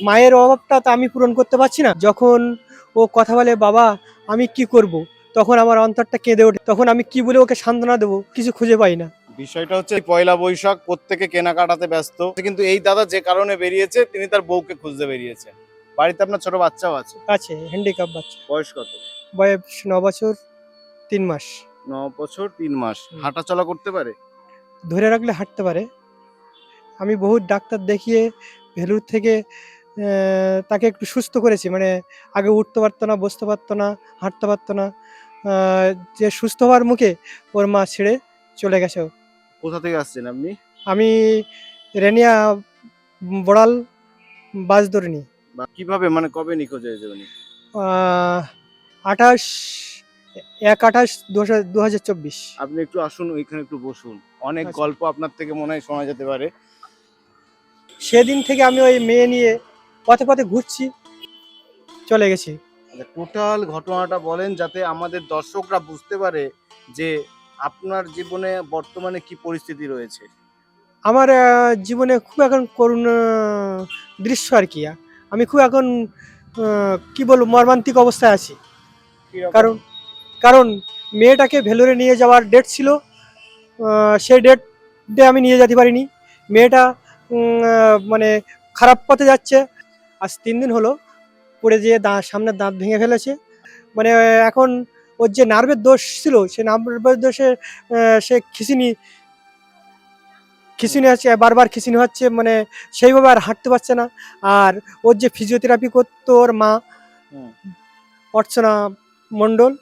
মায়ের অভাবটা তো আমি পূরণ করতে পারছি না। যখন ও কথা বলে বাবা আমি কি করব? তখন আমার অন্তরটা কেঁদে ওঠে। তখন আমি কি বলে ওকে সান্ত্বনা দেবো? কিছু খুঁজে পাই না। বিষয়টা হচ্ছে পয়লা বৈশাখ প্রত্যেকে কেনাকাটাতে ব্যস্ত। কিন্তু এই দাদা যে কারণে বেরিয়েছে তিনি তার বউকে খুঁজতে বেরিয়েছে বাড়িতে আপনার ছোট বাচ্চাও আছে? আছে হ্যান্ডিক্যাপ বাচ্চা। বয়স কত? বয়স ন বছর তিন মাস। ন বছর তিন মাস। হাঁটা চলা করতে পারে? ধরে রাখলে হাঁটতে পারে। আমি বহু ডাক্তার দেখিয়ে ভেলুর থেকে তাকে একটু সুস্থ করেছি। মানে আগে উঠতে পারতো না বসতে পারতো না হাঁটতে পারতো না। যে সুস্থ হওয়ার মুখে ওর মা ছেড়ে চলে গেছে কোথা থেকে আসছেন আপনি? আমি রেনিয়া বড়াল বাস ধরিনি বা কীভাবে মানে কবে নিখোঁজ হয়েছে উনি? আঠাশ এক আঠাশ দু হাজার চব্বিশ। আপনি একটু আসুন ওইখানে একটু বসুন। অনেক আচ্ছা। গল্প আপনার থেকে মনে হয় শোনা যেতে পারে। সেদিন থেকে আমি ওই মেয়ে নিয়ে পথে পথে ঘুরছি চলে গেছি। টোটাল ঘটনাটা বলেন যাতে আমাদের দর্শকরা বুঝতে পারে যে আপনার জীবনে বর্তমানে কি পরিস্থিতি রয়েছে। আমার জীবনে খুব এখন করুণ দৃশ্য আর কি। আমি খুব এখন কি বলব মর্মান্তিক অবস্থায় আছি। কারণ কারণ মেয়েটাকে ভেলোরে নিয়ে যাওয়ার ডেট ছিল সেই ডেটে আমি নিয়ে যেতে পারিনি। মেয়েটা মানে খারাপ পথে যাচ্ছে আজ তিন দিন হলো পড়ে যেয়ে দাঁত সামনের দাঁত ভেঙে ফেলেছে। মানে এখন ওর যে নার্ভের দোষ ছিল সে নার্ভের দোষে সে খিচিনি খিচিনি হচ্ছে বারবার খিচিনি হচ্ছে মানে সেইভাবে আর হাঁটতে পারছে না। আর ওর যে ফিজিওথেরাপি করতো ওর মা অর্চনা মণ্ডল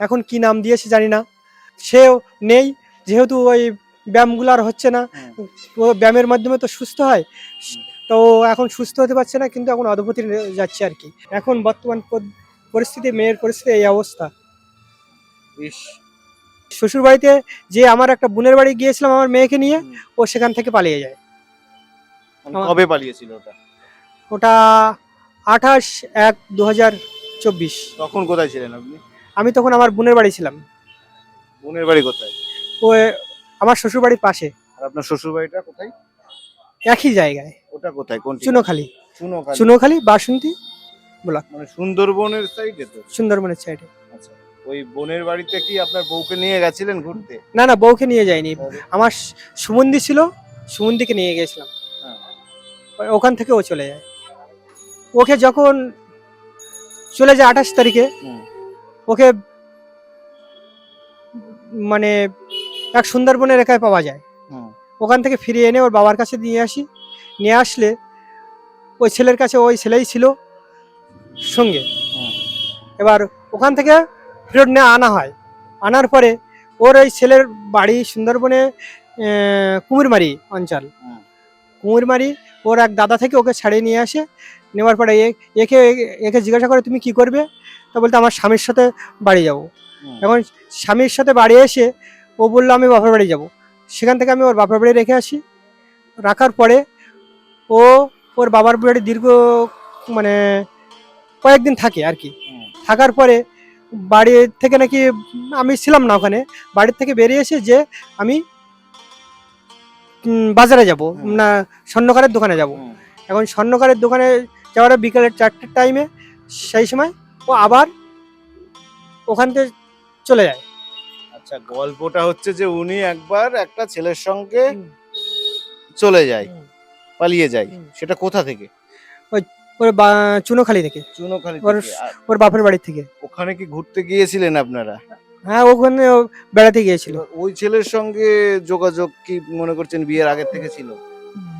এখন কি নাম দিয়েছে জানি না। সেও নেই যেহেতু ওই ব্যায়ামগুলো আর হচ্ছে না ও ব্যায়ামের মাধ্যমে তো সুস্থ হয়। তো এখন সুস্থ হতে পারছে না কিন্তু এখন অধপতি যাচ্ছে আর কি। এখন বর্তমান পরিস্থিতি মেয়ের পরিস্থিতি এই অবস্থা। শ্বশুর বাড়িতে যে আমার একটা বোনের বাড়ি গিয়েছিলাম আমার মেয়েকে নিয়ে ও সেখান থেকে পালিয়ে যায়। মানে কবে পালিয়েছিল ওটা? ওটা আঠাশ এক দু হাজার চব্বিশ। তখন কোথায় ছিলেন আপনি? আমি তখন আমার বোনের বাড়ি ছিলাম। বোনের বাড়ি কোথায়? ও আমার শ্বশুর বাড়ির পাশে। আর আপনার শ্বশুর বাড়িটা কোথায়? একই জায়গায়। ওটা কোথায়? কোন চুনোখালি। চুনোখালি। চুনোখালি বাসন্তী ব্লক মানে সুন্দরবনের সাইডে তো? সুন্দরবনের সাইডে আচ্ছা ওই বোনের বাড়িতে কি আপনার বউকে নিয়ে গেছিলেন ঘুরতে? না না বউকে নিয়ে যায়নি আমার সুমন্দি ছিল সুমন্দিকে নিয়ে গেছিলাম। হ্যাঁ। ওখান থেকে ও চলে যায়। ওকে যখন চলে যায় আঠাশ তারিখে ওকে মানে এক সুন্দরবনের একায় পাওয়া যায়। ওখান থেকে ফিরিয়ে এনে ওর বাবার কাছে নিয়ে আসি। নিয়ে আসলে ওই ছেলের কাছে ওই ছেলেই ছিল সঙ্গে। এবার ওখান থেকে ফেরত নিয়ে আনা হয়। আনার পরে ওর ওই ছেলের বাড়ি সুন্দরবনে কুমিরমারি অঞ্চল। কুমিরমারি ওর এক দাদা থেকে ওকে ছাড়িয়ে নিয়ে আসে। নেওয়ার পরে এ- একে একে জিজ্ঞাসা করে তুমি কি করবে? তা বলতে আমার স্বামীর সাথে বাড়ি যাব। এখন স্বামীর সাথে বাড়ি এসে ও বলল আমি বাপের বাড়ি যাব। সেখান থেকে আমি ওর বাপের বাড়ি রেখে আসি। রাখার পরে ও ওর বাবার বাড়ি দীর্ঘ মানে কয়েকদিন থাকে আর কি। থাকার পরে বাড়ি থেকে নাকি আমি ছিলাম না ওখানে। বাড়ির থেকে বেরিয়ে এসে যে আমি বাজারে যাব না স্বর্ণকারের দোকানে যাব। এখন স্বর্ণকারের দোকানে যাওয়ার বিকালের চারটের টাইমে সেই সময় ও আবার ওখান থেকে চলে যায়। আচ্ছা গল্পটা হচ্ছে যে উনি একবার একটা ছেলের সঙ্গে চলে যায় পালিয়ে যায়। সেটা কোথা থেকে? ওর বা- চুনোখালি থেকে। চুনোখালি ওর- ওর বাপের বাড়ি থেকে। ওখানে কি ঘুরতে গিয়েছিলেন আপনারা? হ্যাঁ ওখানে বেড়াতে গিয়েছিল। ওই ছেলের সঙ্গে যোগাযোগ কি মনে করছেন বিয়ের আগের থেকে ছিল?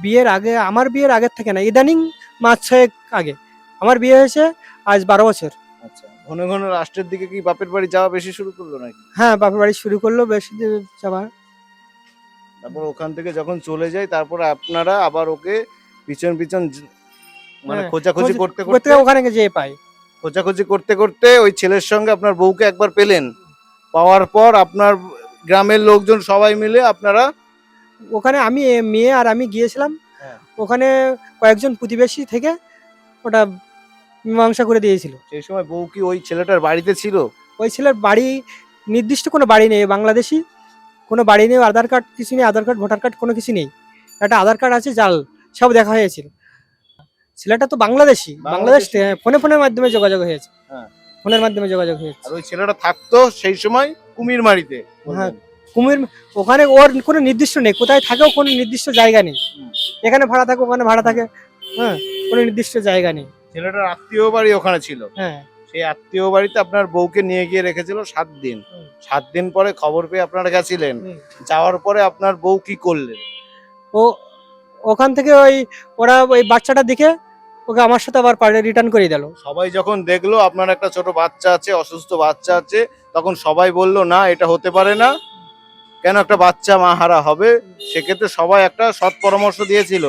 বিয়ের আগে আমার বিয়ের আগের থেকে না ইদানিং মাস ছয়েক আগে। আমার বিয়ে হয়েছে আজ বারো বছর। আচ্ছা ঘন ঘন রাষ্ট্রের দিকে কি বাপের বাড়ি যাওয়া বেশি শুরু করল নাকি? হ্যাঁ বাপের বাড়ি শুরু করল বেশি যাওয়ার তারপর ওখান থেকে যখন চলে যায় তারপর আপনারা আবার ওকে পিছন পিছন মানে হ্যাঁ, খোঁজাখুঁজি করতে করতে ওখানে যেয়ে পাই খোঁজাখুঁজি করতে করতে ওই ছেলের সঙ্গে আপনার বউকে একবার পেলেন। পাওয়ার পর আপনার গ্রামের লোকজন সবাই মিলে আপনারা ওখানে আমি মেয়ে আর আমি গিয়েছিলাম। হ্যাঁ। ওখানে কয়েকজন প্রতিবেশী থেকে ওটা মীমাংসা করে দিয়েছিল। সেই সময় বউ কি ওই ছেলেটার বাড়িতে ছিল? ওই ছেলের বাড়ি নির্দিষ্ট কোনো বাড়ি নেই বাংলাদেশি কোনো বাড়ি নেই আধার কার্ড কিছু নেই আধার কার্ড ভোটার কার্ড কোনো কিছু নেই। একটা আধার কার্ড আছে জাল সব দেখা হয়েছিল। ছেলেটা তো বাংলাদেশি বাংলাদেশ? ফোনে ফোনের মাধ্যমে যোগাযোগ হয়েছে। হ্যাঁ। ফোনের মাধ্যমে যোগাযোগ হয়েছে। আর ওই ছেলেটা থাকতো সেই সময় কুমিরমারিতে হ্যাঁ। কুমির ওখানে ওর কোনো নির্দিষ্ট নেই কোথায় থাকেও কোনো নির্দিষ্ট জায়গা নেই। এখানে ভাড়া থাকে ওখানে ভাড়া থাকে হ্যাঁ কোনো নির্দিষ্ট জায়গা নেই। ছেলেটার আত্মীয় বাড়ি ওখানে ছিল। হ্যাঁ। সেই আত্মীয় বাড়িতে আপনার বউকে নিয়ে গিয়ে রেখেছিল সাত দিন। সাত দিন পরে খবর পেয়ে আপনারা গেছিলেন। যাওয়ার পরে আপনার বউ কি করলেন? ও ওখান থেকে ওই ওরা ওই বাচ্চাটা দেখে ওকে আমার সাথে আবার রিটার্ন করে দিল। সবাই যখন দেখল আপনার একটা ছোট বাচ্চা আছে অসুস্থ বাচ্চা আছে তখন সবাই বলল না এটা হতে পারে না। কেন একটা বাচ্চা মা হারা হবে? সেক্ষেত্রে সবাই একটা সৎ পরামর্শ দিয়েছিল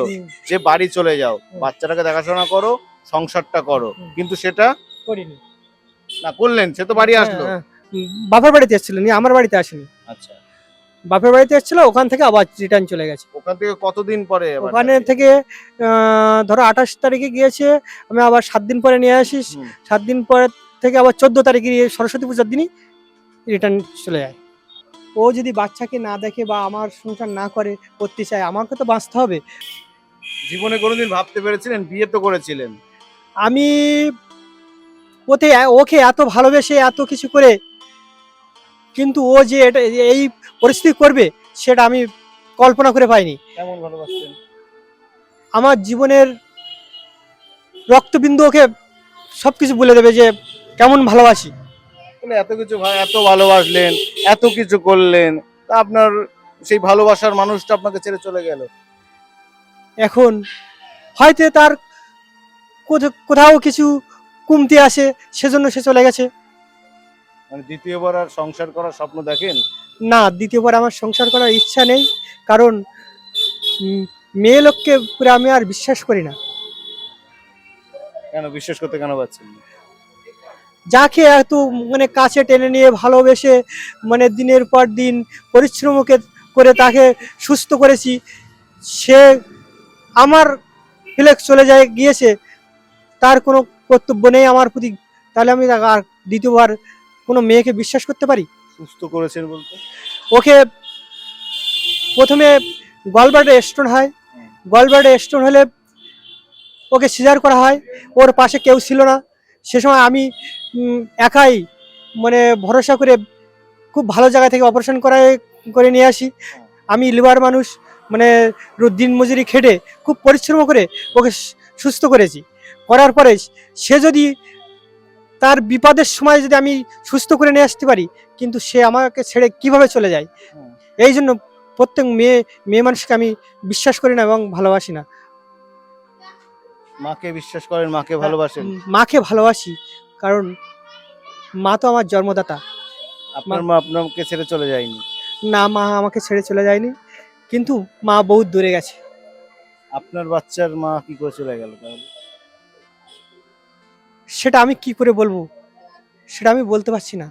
যে বাড়ি চলে যাও। বাচ্চাটাকে দেখাশোনা করো। সংসারটা করো। কিন্তু সেটা করিনি। না করলেন সে তো বাড়ি আসলো। হ্যাঁ, হ্যাঁ। বাপের বাড়িতে এসেছিল নিয়ে আমার বাড়িতে আসেনি। আচ্ছা। বাপের বাড়িতে এসেছিল ওখান থেকে আবার রিটার্ন চলে গেছে। ওখান থেকে কতদিন পরে ওখানে থেকে ধরো আঠাশ তারিখে গিয়েছে আমি আবার সাত দিন পরে নিয়ে আসিস। সাত দিন পরে থেকে আবার চোদ্দ তারিখে গিয়ে সরস্বতী পূজার দিনই রিটার্ন চলে যায়। ও যদি বাচ্চাকে না দেখে বা আমার সংসার না করে করতে চায় আমাকে তো বাঁচতে হবে। জীবনে কোনোদিন ভাবতে পেরেছিলেন? বিয়ে তো করেছিলেন। আমি ওতে ওকে এত ভালোবেসে এত কিছু করে কিন্তু ও যে এটা এই পরিস্থিতি করবে সেটা আমি কল্পনা করে পাইনি। আমার জীবনের রক্তবিন্দু ওকে সব কিছু বলে দেবে যে কেমন ভালোবাসি। বলে এত কিছু এত ভালোবাসলেন এত কিছু করলেন তা আপনার সেই ভালোবাসার মানুষটা আপনাকে ছেড়ে চলে গেল। এখন হয়তো তার কোথাও কিছু কমতি আসে সেজন্য সে চলে গেছে। মানে দ্বিতীয়বার আর সংসার করার স্বপ্ন দেখেন? না দ্বিতীয়বার আমার সংসার করার ইচ্ছা নেই কারণ মেয়ে লোককে পুরো আমি আর বিশ্বাস করি না। কেন? বিশ্বাস করতে কেন পারছেন? যাকে এত মানে কাছে টেনে নিয়ে ভালোবেসে মানে দিনের পর দিন পরিশ্রমকে করে তাকে সুস্থ করেছি সে আমার ফেলে চলে যায় গিয়েছে। তার কোনো কর্তব্য নেই আমার প্রতি তাহলে আমি তাকে আর দ্বিতীয়বার কোনো মেয়েকে বিশ্বাস করতে পারি? সুস্থ করেছেন বলতে? ওকে প্রথমে গলব্লাডে স্টোন হয়। গলব্লাডে স্টোন হলে ওকে সিজার করা হয়। ওর পাশে কেউ ছিল না। সে সময় আমি একাই মানে ভরসা করে খুব ভালো জায়গা থেকে অপারেশন করায় করে নিয়ে আসি। আমি লিভার মানুষ মানে দিন মজুরি খেটে খুব পরিশ্রম করে ওকে সুস্থ করেছি। করার পরে সে যদি তার বিপদের সময় যদি আমি সুস্থ করে নিয়ে আসতে পারি কিন্তু সে আমাকে ছেড়ে কীভাবে চলে যায়? এই জন্য প্রত্যেক মেয়ে মেয়ে মানুষকে আমি বিশ্বাস করি না এবং ভালোবাসি না। মাকে বিশ্বাস করেন মাকে ভালোবাসেন? মাকে ভালোবাসি কারণ মা তো আমার জন্মদাতা। আপনার মা আপনাকে ছেড়ে চলে যায়নি? না মা আমাকে ছেড়ে চলে যায়নি কিন্তু মা বহুত দূরে গেছে। আপনার বাচ্চার মা কি করে চলে গেল তাহলে? সেটা আমি কি করে বলব? সেটা আমি বলতে পারছি না।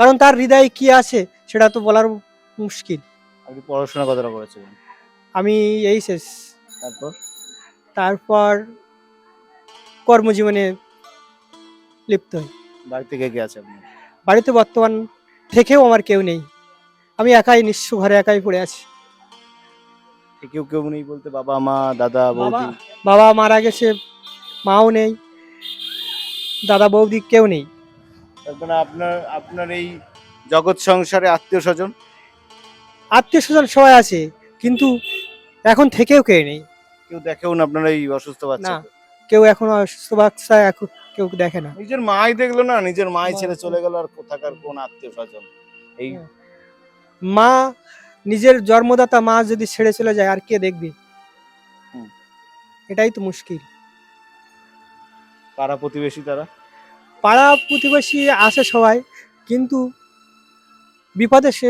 কারণ তার হৃদয়ে কি আছে সেটা তো বলার মুশকিল। আপনি পড়াশোনা কতটা করেছিলেন আমি এই শেষ। তারপর? তারপর কর্মজীবনে লিপ্ত হই। বাড়ি থেকে কে আছে আপনার? বাড়িতে বর্তমান থেকেও আমার কেউ নেই। আমি একাই নিঃস্ব ঘরে একাই পড়ে আছি। কেউ কেউ নেই বলতে? বাবা মা দাদা বৌদি? বাবা মারা গেছে মাও নেই দাদা বৌদি কেউ নেই। তারপরে আপনার আপনার এই জগৎ সংসারে আত্মীয় স্বজন? আত্মীয় স্বজন সবাই আছে কিন্তু এখন থেকেও কেউ নেই। কেউ দেখেও না আপনার এই অসুস্থ বাচ্চা না। কেউ এখন অসুস্থ বাচ্চা এখন কেউ দেখে না। নিজের মাই দেখল না নিজের মাই ছেড়ে চলে গেল আর কোথাকার কোন আত্মীয় স্বজন? এই। মা নিজের জন্মদাতা মা যদি ছেড়ে চলে যায় আর কে দেখবে। এটাই তো মুশকিল। পাড়া প্রতিবেশী তারা? পাড়া প্রতিবেশী আসে সবাই কিন্তু বিপদে সে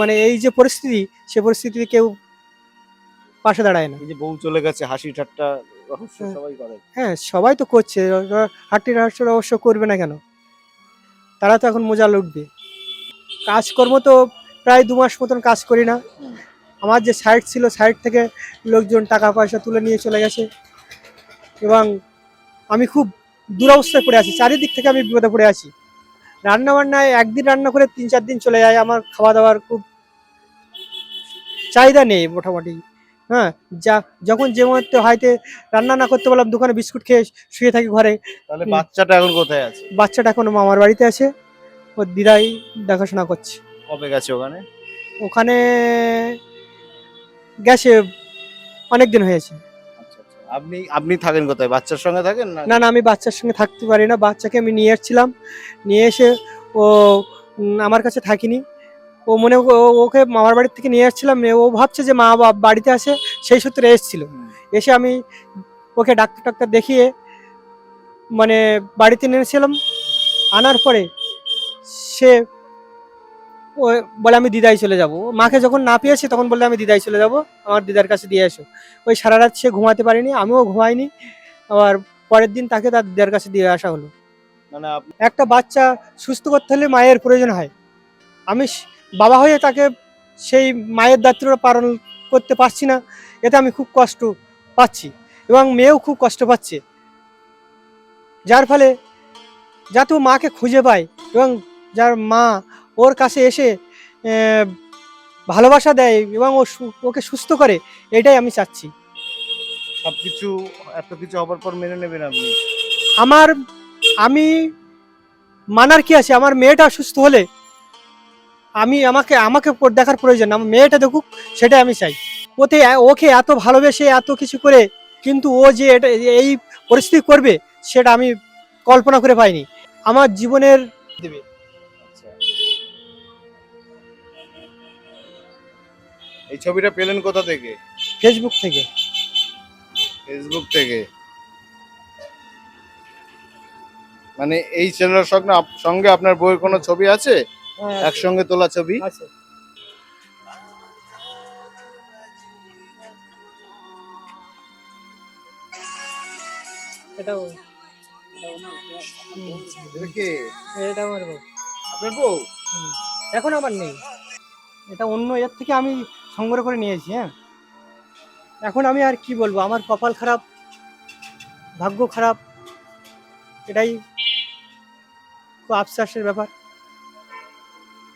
মানে এই যে পরিস্থিতি সে পরিস্থিতিতে কেউ পাশে দাঁড়ায় না। এই যে বউ চলে গেছে হাসি ঠাট্টা রহস্য হ্যাঁ। সবাই করে। হ্যাঁ সবাই তো করছে হাট্টি রাষ্ট্র অবশ্য করবে না কেন? তারা তো এখন মজা লুটবে। কাজকর্ম তো প্রায় দু মাস মতন কাজ করি না। আমার যে সাইট ছিল সাইট থেকে লোকজন টাকা পয়সা তুলে নিয়ে চলে গেছে। এবং আমি খুব দুরবস্থায় পড়ে আছি চারিদিক থেকে আমি বিপদে পড়ে আছি। রান্না বান্নায় একদিন রান্না করে তিন চার দিন চলে যায় আমার খাওয়া দাওয়ার খুব চাহিদা নেই মোটামুটি। হ্যাঁ যা যখন যে মুহূর্তে হয়তো রান্না না করতে পারলাম দোকানে বিস্কুট খেয়ে শুয়ে থাকি ঘরে। তাহলে বাচ্চাটা এখন কোথায় আছে? বাচ্চাটা এখন মামার বাড়িতে আছে ওর দিদাই দেখাশোনা করছে। কবে গেছে ওখানে? ওখানে গেছে অনেক দিন হয়েছে। আপনি আপনি থাকেন কোথায়? বাচ্চার সঙ্গে থাকেন না? না না আমি বাচ্চার সঙ্গে থাকতে পারি না। বাচ্চাকে আমি নিয়ে এসেছিলাম। নিয়ে এসে ও আমার কাছে থাকিনি। ও মনে ও- ওকে মামার বাড়ির থেকে নিয়ে এসেছিলাম। ও ভাবছে যে মা বাড়িতে আসে সেই সূত্রে এসেছিল। এসে আমি ওকে ডাক্তার টাক্তার দেখিয়ে মানে বাড়িতে নিয়েছিলাম আনার পরে সে ও বলে আমি দিদাই চলে যাব। মাকে যখন না পেয়েছি তখন বললে আমি দিদাই চলে যাব আমার দিদার কাছে দিয়ে এসো। ওই সারা রাত সে ঘুমাতে পারিনি আমিও ঘুমাইনি। আবার পরের দিন তাকে তার দিদার কাছে দিয়ে আসা হলো। মানে একটা বাচ্চা সুস্থ করতে হলে মায়ের প্রয়োজন হয়। আমি বাবা হয়ে তাকে সেই মায়ের দায়িত্বটা পালন করতে পারছি না এতে আমি খুব কষ্ট পাচ্ছি এবং মেয়েও খুব কষ্ট পাচ্ছে। যার ফলে যাতে মাকে খুঁজে পায় এবং যার মা ওর কাছে এসে ভালোবাসা দেয় এবং ও ওকে সুস্থ করে এটাই আমি চাচ্ছি। সবকিছু এত কিছু হবার পর মেনে নেবেন আপনি? আমার আমি মানার কি আছে? আমার মেয়েটা সুস্থ হলে আমি আমাকে আমাকে দেখার প্রয়োজন আমার মেয়েটা দেখুক সেটাই আমি চাই। ওতে ওকে এত ভালোবেসে এত কিছু করে কিন্তু ও যে এটা এই পরিস্থিতি করবে সেটা আমি কল্পনা করে পাইনি। আমার জীবনের দেবে। আচ্ছা। এই ছবিটা পেলেন কোথা থেকে? ফেসবুক থেকে। ফেসবুক থেকে। মানে এই ছেলেটার সঙ্গে সঙ্গে আপনার বইয়ের কোনো ছবি আছে? হ্যাঁ, একসঙ্গে তোলা ছবি? আছে। এটাও? এটা আমার বউ। আপনার বউ? এখন আমার নেই। এটা অন্য এর থেকে আমি সংগ্রহ করে নিয়েছি হ্যাঁ। এখন আমি আর কি বলব, আমার কপাল খারাপ, ভাগ্য খারাপ, এটাই খুব আফসোসের ব্যাপার।